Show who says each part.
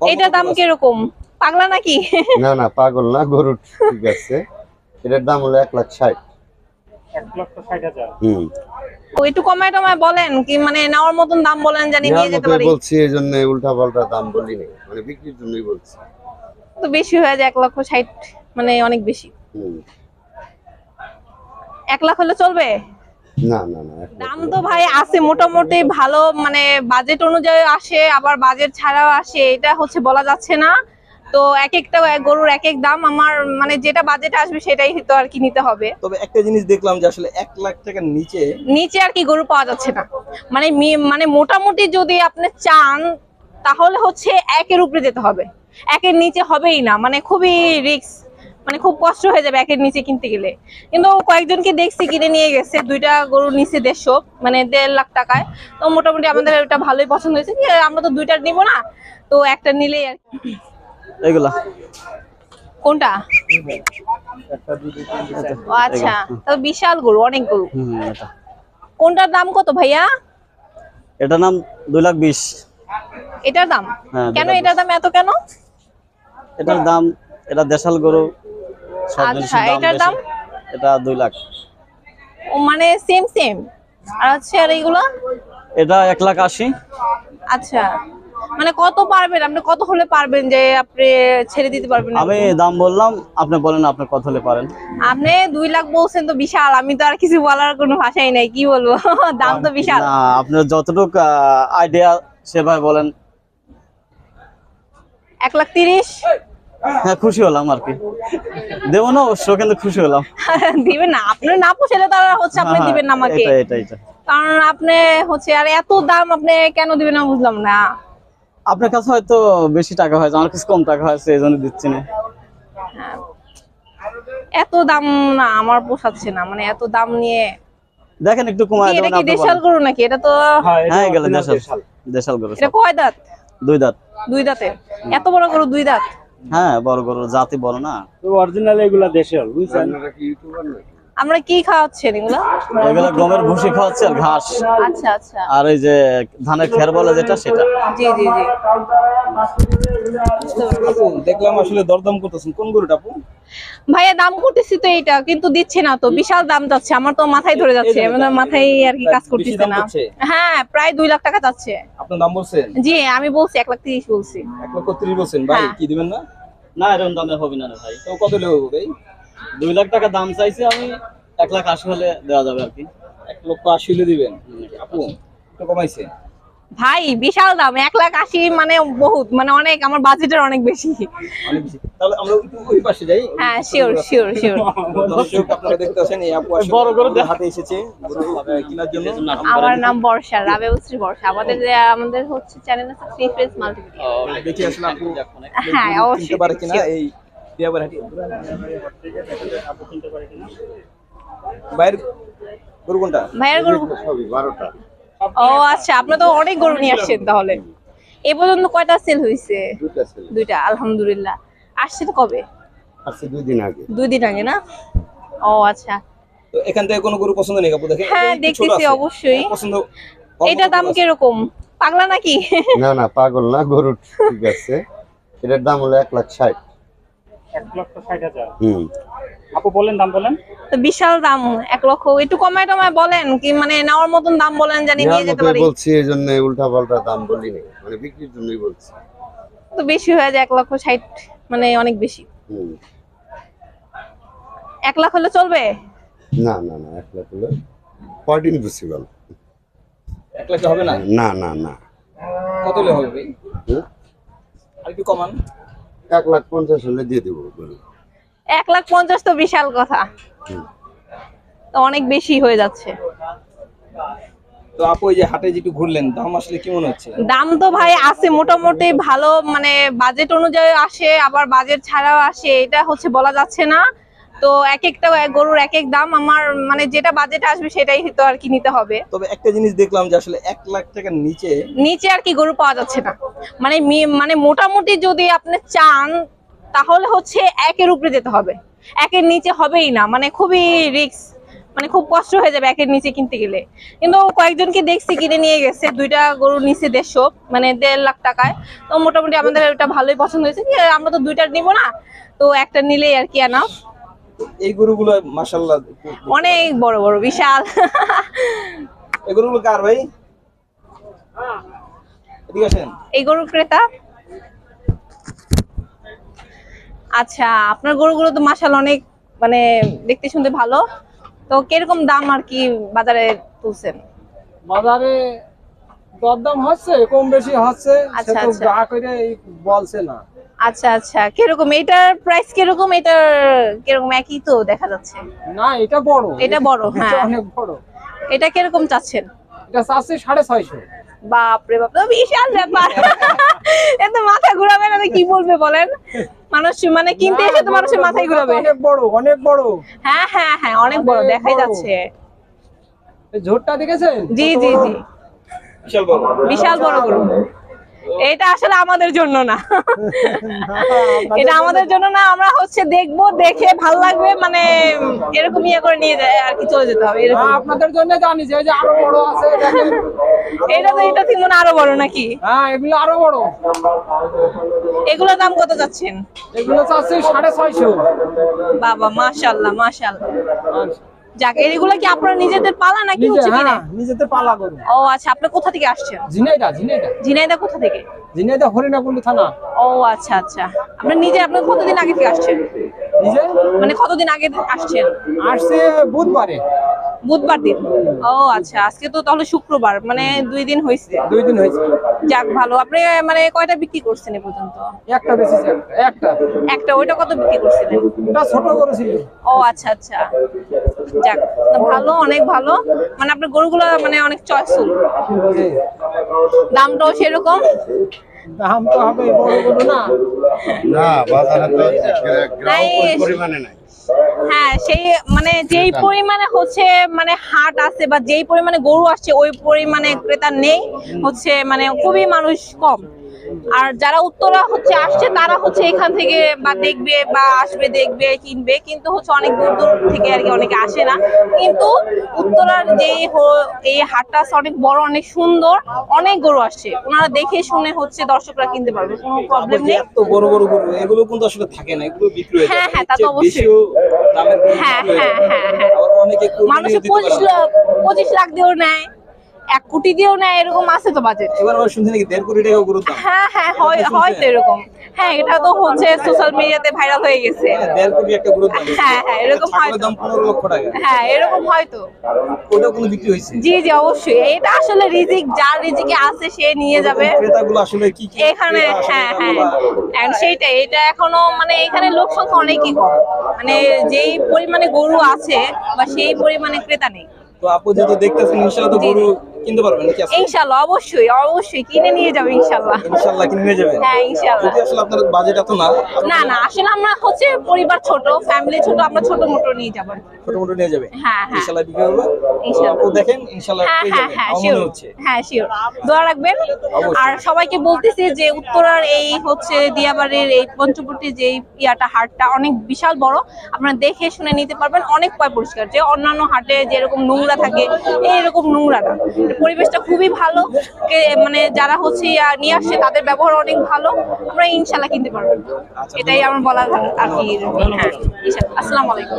Speaker 1: এটার দাম কীরকম? পাগলা নাকি?
Speaker 2: না না পাগল না গরু ঠিক আছে। এটার দাম হলো এক লাখ ষাট।
Speaker 3: এক লক্ষ ষাট হাজার।
Speaker 2: হম।
Speaker 1: ও একটু কমায় টমায় বলেন কি মানে নেওয়ার মতন দাম বলেন জানি নিয়ে যেতে পারি।
Speaker 2: বলছি এই জন্য উল্টা পাল্টা দাম বলি নাই মানে বিক্রির জন্যই বলছি।
Speaker 1: তো বেশি হয়ে যায় এক লক্ষ ষাট মানে অনেক বেশি।
Speaker 2: হুম।
Speaker 1: এক লাখ হলে চলবে?
Speaker 2: না না না
Speaker 1: দাম তো ভাই আছে মোটামুটি ভালো মানে বাজেট অনুযায়ী আসে আবার বাজেট ছাড়াও আসে এটা হচ্ছে বলা যাচ্ছে না। তো এক একটা গরুর এক এক দাম আমার মানে যেটা বাজেট আসবে সেটাই তো আর কি নিতে হবে।
Speaker 4: তবে একটা জিনিস দেখলাম যে আসলে এক লাখ টাকার নিচে
Speaker 1: নিচে আর কি গরু পাওয়া যাচ্ছে না। মানে মি- মানে মোটামুটি যদি আপনি চান তাহলে হচ্ছে একের উপরে যেতে হবে। একের নিচে হবেই না মানে খুবই রিস্ক মানে খুব কষ্ট হয়ে যাবে একের নিচে কিনতে গেলে। কিন্তু কয়েকজনকে দেখছি কিনে নিয়ে গেছে দুইটা গরু নিচে দেড়শো মানে দেড় লাখ টাকায়। তো মোটামুটি আমাদের ওটা ভালোই পছন্দ হয়েছে। কি আমরা তো দুইটা নিব না তো একটা নিলেই আর
Speaker 4: এগুলা।
Speaker 1: কোনটা? ও আচ্ছা তো বিশাল গরু অনেক গরু। কোনটার দাম কত ভাইয়া?
Speaker 5: এটার নাম দুই লাখ বিশ।
Speaker 1: এটার দাম?
Speaker 5: হ্যাঁ,
Speaker 1: কেন এটার দাম এত কেন?
Speaker 5: এটার দাম এটা দেশাল গরু
Speaker 1: আচ্ছা, এটার দাম?
Speaker 5: এটা দুই লাখ।
Speaker 1: ও মানে সেম সেম আর হচ্ছে আর এইগুলো?
Speaker 5: এটা এক লাখ আশি।
Speaker 1: আচ্ছা মানে কত পারবেন? আপনি কত হলে পারবেন যে আপনি ছেড়ে দিতে পারবেন
Speaker 5: আমি দাম বললাম আপনি বলেন আপনি কত হলে পারেন।
Speaker 1: আপনি দুই লাখ বলছেন তো বিশাল আমি তো আর কিছু বলার কোনো ভাষাই নাই কি বলব? দাম তো বিশাল।
Speaker 5: না আপনার যতটুক আইডিয়া সেভাবে বলেন।
Speaker 1: এক লাখ তিরিশ?
Speaker 5: হ্যাঁ খুশি হলাম আর কি। দেবো না অবশ্য কিন্তু খুশি হলাম।
Speaker 1: দিবেন না আপনার না পোষালে তারা হচ্ছে আপনি
Speaker 5: হ্যাঁ,
Speaker 1: দিবেন না আমাকে।
Speaker 5: এটা এটা এটা।
Speaker 1: কারণ আপনি হচ্ছে আর এত দাম আপনি কেন দিবেন না বুঝলাম না।
Speaker 5: আপনার কাছে হয়তো বেশি টাকা হয়েছে আমার কাছে কম টাকা হয়েছে এই জন্য দিচ্ছি না।
Speaker 1: এত দাম না আমার পোষাচ্ছে না মানে এত দাম নিয়ে।
Speaker 5: দেখেন একটু কমায়
Speaker 1: কি, এটা কি
Speaker 5: আপনি
Speaker 1: দেশাল। গরু নাকি? এটা তো
Speaker 5: হ্যাঁ গেলে দেশাল। দেশাল। গরু
Speaker 1: এটা কয় দাঁত?
Speaker 5: দুই দাঁত।
Speaker 1: দুই দাঁতে এত বড় গরু দুই দাঁত?
Speaker 5: হ্যাঁ বড় বড় জাতি বড় না।
Speaker 3: অরিজিনাল এগুলা দেশের বুঝছেন?
Speaker 2: আপনারা কি
Speaker 1: আমরা কি খাওয়াচ্ছেন এগুলো?
Speaker 5: এগুলো গমের ভুসি খাওয়াচ্ছে আর ঘাস।
Speaker 1: আচ্ছা আচ্ছা।
Speaker 5: আর এই যে ধানের খের বলে যেটা সেটা।
Speaker 1: জি জি জি।
Speaker 4: দেখলাম আসলে দরদাম করতেছেন। কোন গরুটা আপু?
Speaker 1: ভাইয়া দাম করতেছি তো এটা কিন্তু দিচ্ছে না তো বিশাল দাম যাচ্ছে আমার তো মাথায় ধরে যাচ্ছে আমার মাথায় আর কি কাজ করতেছে না। হ্যাঁ প্রায় দুই লাখ টাকা যাচ্ছে।
Speaker 4: আপনার দাম বলছেন?
Speaker 1: জি আমি বলছি এক লাখ তিরিশ বলছি।
Speaker 4: এক লক্ষ ত্রিশ বলছেন ভাই
Speaker 1: হ্যাঁ।
Speaker 4: কি দিবেন না?
Speaker 5: না এরকম দামে হবে না ভাই।
Speaker 4: তো কত লেগে ভাই?
Speaker 5: দুই লাখ টাকা দাম চাইছি আমি এক লাখ আশি হলে দেওয়া যাবে আর কি।
Speaker 4: এক লক্ষ আশি হলে দিবেন। আপু কমাইছে।
Speaker 1: ভাই বিশাল দাম এক লাখ আশি মানে বহুত মানে অনেক আমার বাজেটের অনেক বেশি।
Speaker 4: অনেক বেশি। তাহলে আমরা একটু ওই পাশে যাই।
Speaker 1: হ্যাঁ শিওর শিওর শিওর আমার নাম বর্ষা রাবেউশ্রী বর্ষা। আমাদের যে- আমাদের হচ্ছে চ্যানেল আছে থ্রি ফেজ মাল্টিমিডিয়া
Speaker 4: দেখি আসলে আপু
Speaker 1: হ্যাঁ অবশ্যই
Speaker 4: বাইরের গরু কোনটা?
Speaker 2: বারোটা।
Speaker 1: ও আচ্ছা আপনি তো অনেক গরু নিয়ে আসছেন তাহলে। এ পর্যন্ত কয়টা সেল হয়েছে
Speaker 2: দুইটা
Speaker 1: আলহামদুলিল্লাহ। আসছে তো কবে?
Speaker 2: আসছে দুই দিন আগে।
Speaker 1: দুই দিন আগে না? ও আচ্ছা।
Speaker 4: তো এখান থেকে কোনো গরু পছন্দ নেই দেখেন
Speaker 1: হ্যাঁ দেখতেছি অবশ্যই।
Speaker 4: পছন্দ
Speaker 1: এটার দাম কীরকম? পাগলা নাকি?
Speaker 2: না না পাগল না গরু ঠিক আছে। এটার দাম হলো এক লাখ ষাট।
Speaker 3: এক লক্ষ ষাট হাজার।
Speaker 2: হম।
Speaker 3: আপু বলেন দাম বলেন।
Speaker 1: তো বিশাল দাম এক লক্ষ একটু কমায় টমায় বলেন কি মানে নেওয়ার মতন দাম বলেন জানি নিয়ে যেতে পারি।
Speaker 2: বলছি এই জন্য উল্টা পাল্টা দাম বলি নাই মানে বিক্রির জন্যই বলছি।
Speaker 1: তো বেশি হয়ে যায় এক লক্ষ ষাট মানে অনেক বেশি। এক লাখ হলে চলবে?
Speaker 2: না না না এক লাখ হলো ফর্টিন পসিবল
Speaker 4: এক লাখে হবে না?
Speaker 2: না না না।
Speaker 4: কত হলে হবে আর একটু কমান।
Speaker 2: এক লাখ পঞ্চাশ হলে দিয়ে দেবো।
Speaker 1: এক লাখ পঞ্চাশ তো বিশাল কথা। তো অনেক বেশি হয়ে যাচ্ছে।
Speaker 4: তো আপু এই যে হাটে যেটু ঘুরলেন দাম আসলে কি মনে হচ্ছে?
Speaker 1: দাম তো ভাই আছে মোটামুটি ভালো মানে বাজেট অনুযায়ী আসে আবার বাজেট ছাড়াও আসে এটা হচ্ছে বলা যাচ্ছে না। তো এক একটা গরুর এক এক দাম আমার মানে যেটা বাজেট আসবে সেটাই তো আর কি নিতে হবে।
Speaker 4: তবে একটা জিনিস দেখলাম যে আসলে এক লাখ টাকার নিচে
Speaker 1: নিচে আর কি গরু পাওয়া যাচ্ছে না। মানে মানে মোটামুটি যদি আপনি চান তাহলে হচ্ছে একের উপরে যেতে হবে। একের নিচে হবেই না মানে খুবই রিস্ক মানে খুব কষ্ট হয়ে যাবে একের নিচে কিনতে গেলে। কিন্তু কয়েকজনকে দেখছি কিনে নিয়ে গেছে দুইটা গরুর নিচে দেড়শো মানে দেড় লাখ টাকায়। তো মোটামুটি আমাদের ওটা ভালোই পছন্দ হয়েছে। কি আমরা তো দুইটা নিব না তো একটা নিলেই আর কি আনা
Speaker 4: এই গরুগুলো মাশাল্লাহ
Speaker 1: অনেক বড় বড় বিশাল।
Speaker 4: এই গরুগুলো কার ভাই? এদিকে আসেন।
Speaker 1: এই গরুর ক্রেতা? আচ্ছা আপনার গরুগুলো তো মাসাল অনেক মানে দেখতে শুনতে ভালো। তো কীরকম দাম আর কি বাজারে তুলছেন?
Speaker 6: বাজারে দরদাম হচ্ছে কম বেশি হচ্ছে
Speaker 1: আচ্ছা, আচ্ছা।
Speaker 6: করে বলছে না।
Speaker 1: আচ্ছা আচ্ছা কীরকম এটার প্রাইস কীরকম? এটার কীরকম একই তো দেখা যাচ্ছে?
Speaker 6: না এটা বড়।
Speaker 1: এটা বড়, হ্যাঁ।
Speaker 6: অনেক বড়।
Speaker 1: এটা কীরকম চাচ্ছেন?
Speaker 6: এটা চাচ্ছে সাড়ে ছয়শো।
Speaker 1: বাপরে বাপ তো বিশাল ব্যাপার। এত মাথা ঘুরাবে না তো কি বলবে বলেন? মানুষ মানে কিনতে এসে তো মানুষের মাথায় ঘুরাবে।
Speaker 6: অনেক বড় অনেক বড়।
Speaker 1: হ্যাঁ হ্যাঁ হ্যাঁ অনেক বড় দেখাই যাচ্ছে।
Speaker 6: ঝোরটা দেখেছেন?
Speaker 1: জি জি জি।
Speaker 4: বিশাল বড়।
Speaker 1: বিশাল বড় গরু। এটা আসলে আমাদের জন্য না। এটা আমাদের জন্য না আমরা হচ্ছে দেখব দেখে ভালো লাগবে মানে এরকম ইয়ে করে নিয়ে যায় আর কি চলে যেতে হবে এরকম।
Speaker 6: হ্যাঁ, আপনাদের জন্য জানি যে আরও বড় আছে
Speaker 1: এটা তো এটা থেকে মনে আরও বড় নাকি?
Speaker 6: হ্যাঁ এগুলো আরও বড়।
Speaker 1: এগুলোর দাম কত যাচ্ছেন
Speaker 6: এগুলো চাচ্ছে সাড়ে ছয়শো।
Speaker 1: বাবা মাশাল্লাহ মাশাল্লাহ
Speaker 6: আচ্ছা।
Speaker 1: যাক এগুলো কি আপনারা নিজেদের পালা নাকি হচ্ছে কিনে
Speaker 6: হ্যাঁ নিজেদের পালা করুন
Speaker 1: ও আচ্ছা আপনি কোথা থেকে আসছেন?
Speaker 6: ঝিনাইদা ঝিনাইদা।
Speaker 1: ঝিনাইদা কোথা থেকে?
Speaker 6: ঝিনাইদা হরিণাকুণ্ডু থানা।
Speaker 1: ও আচ্ছা আচ্ছা। আপনি নিজে আপনি কতদিন আগে থেকে আসছেন?
Speaker 6: নিজে?
Speaker 1: মানে কতদিন আগে আসছেন?
Speaker 6: আসছে বুধবারে।
Speaker 1: বুধবার দিন? ও আচ্ছা আজকে তো তাহলে শুক্রবার মানে দুই দিন হয়েছে
Speaker 6: দুই দিন হয়েছে
Speaker 1: যাক ভালো। আপনি মানে কয়টা বিক্রি করছেন এ পর্যন্ত?
Speaker 6: একটা বেশি একটা।
Speaker 1: একটা। ওইটা কত বিক্রি করছিলেন?
Speaker 6: এটা ছোট করেছিল
Speaker 1: ও আচ্ছা আচ্ছা। যাক ভালো অনেক ভালো। মানে আপনার গরুগুলো মানে অনেক চয়েসফুল দামটাও সেরকম।
Speaker 6: দাম তো হবে বড় বড় না।
Speaker 2: না বাজারে তো পরিমাণে নাই।
Speaker 1: হ্যাঁ সেই মানে যেই পরিমাণে হচ্ছে মানে হাট আছে বা যেই পরিমাণে গরু আসছে ওই পরিমাণে ক্রেতা নেই। হচ্ছে মানে খুবই মানুষ কম। আর যারা উত্তরা হচ্ছে আসছে তারা হচ্ছে এখান থেকে বা দেখবে বা আসবে দেখবে কিনবে। কিন্তু হচ্ছে অনেক দূর দূর থেকে আর কি অনেকে আসে না। কিন্তু উত্তরার যে এই হাটটা অনেক বড় অনেক সুন্দর অনেক গরু আসছে। ওনারা দেখে শুনে হচ্ছে দর্শকরা কিনতে পারবে কোনো প্রবলেম নেই।
Speaker 4: এত বড় বড় গরু এগুলো কিন্তু আসলে থাকে না এগুলো বিক্রি হয়ে
Speaker 1: হ্যাঁ, হ্যাঁ, তা তো অবশ্যই। হ্যাঁ,
Speaker 4: হয়ে
Speaker 1: হ্যাঁ। হ্যাঁ, হ্যাঁ।
Speaker 4: অনেকে
Speaker 1: মানুষে পঁচিশ লাখ পঁচিশ লাখ দিয়েও নেয়। এক কোটি দিয়েও নেয় এরকম আছে তো বাজেট
Speaker 4: এবার আবার শুনছি নাকি দেড় কোটি টাকা গরুর
Speaker 1: হ্যাঁ হ্যাঁ হয় হয় তো এরকম। হ্যাঁ এটা তো হচ্ছে সোশ্যাল মিডিয়াতে ভাইরাল হয়ে গেছে।
Speaker 4: হ্যাঁ, দেড় কোটি একটা গরুর
Speaker 1: হ্যাঁ, হ্যাঁ, এরকম
Speaker 4: ছাগলের দাম পনেরো লক্ষ টাকা।
Speaker 1: হ্যাঁ এরকম হয়তো।
Speaker 4: ওটাও কিন্তু বিক্রি হয়েছে?
Speaker 1: জি জি অবশ্যই। এটা আসলে রিজিক যার রিজিকে আছে সে নিয়ে যাবে।
Speaker 4: ক্রেতাগুলো আসলে কি কি
Speaker 1: এখানে হ্যাঁ হ্যাঁ। এটা এখনও মানে এখানে লোক সংখ্যা অনেকই কম। মানে যেই পরিমাণে গরু আছে বা সেই পরিমাণে ক্রেতা নেই।
Speaker 4: তো আপু যেহেতু দেখতেছেন ইনশাল্লাহ তো গরু কিনতে পারবেন নাকি আজকে?
Speaker 1: ইনশাল্লাহ অবশ্যই অবশ্যই কিনে নিয়ে যাবে ইনশাল্লাহ।
Speaker 4: ইনশাল্লাহ কিনে নিয়ে যাবেন?
Speaker 1: হ্যাঁ ইনশাল্লাহ।
Speaker 4: যদি আসলে আপনার বাজেট এত না
Speaker 1: না না আসলে আমরা হচ্ছে পরিবার ছোট ফ্যামিলি ছোট আমরা ছোট মোটো নিয়ে যাব
Speaker 4: ছোট মোটো নিয়ে যাবে?
Speaker 1: হ্যাঁ, হ্যাঁ।
Speaker 4: ইনশাল্লাহ বিক্রি হবে?
Speaker 1: ইনশাল্লাহ।
Speaker 4: আপু দেখেন ইনশাল্লাহ
Speaker 1: হ্যাঁ
Speaker 4: পেয়ে
Speaker 1: হ্যাঁ
Speaker 4: যাবেন।
Speaker 1: হ্যাঁ শিওর
Speaker 4: হচ্ছে।
Speaker 1: হ্যাঁ শিওর দোয়া রাখবেন। আর সবাইকে বলতেছি যে উত্তরার এই হচ্ছে দিয়াবাড়ির এই পঞ্চবটি যে ইয়াটা হাটটা অনেক বিশাল বড়। আপনারা দেখে শুনে নিতে পারবেন অনেক পয় পরিষ্কার। যে অন্যান্য হাটে যেরকম নোংরা থাকে এইরকম নোংরা না পরিবেশটা খুবই ভালো। কে- মানে যারা হচ্ছে নিয়ে আসছে তাদের ব্যবহার অনেক ভালো। আমরা ইনশাল্লাহ কিনতে পারবেন
Speaker 4: আচ্ছা,
Speaker 1: এটাই আমার বলার আর কি হ্যাঁ। আসসালামু আলাইকুম।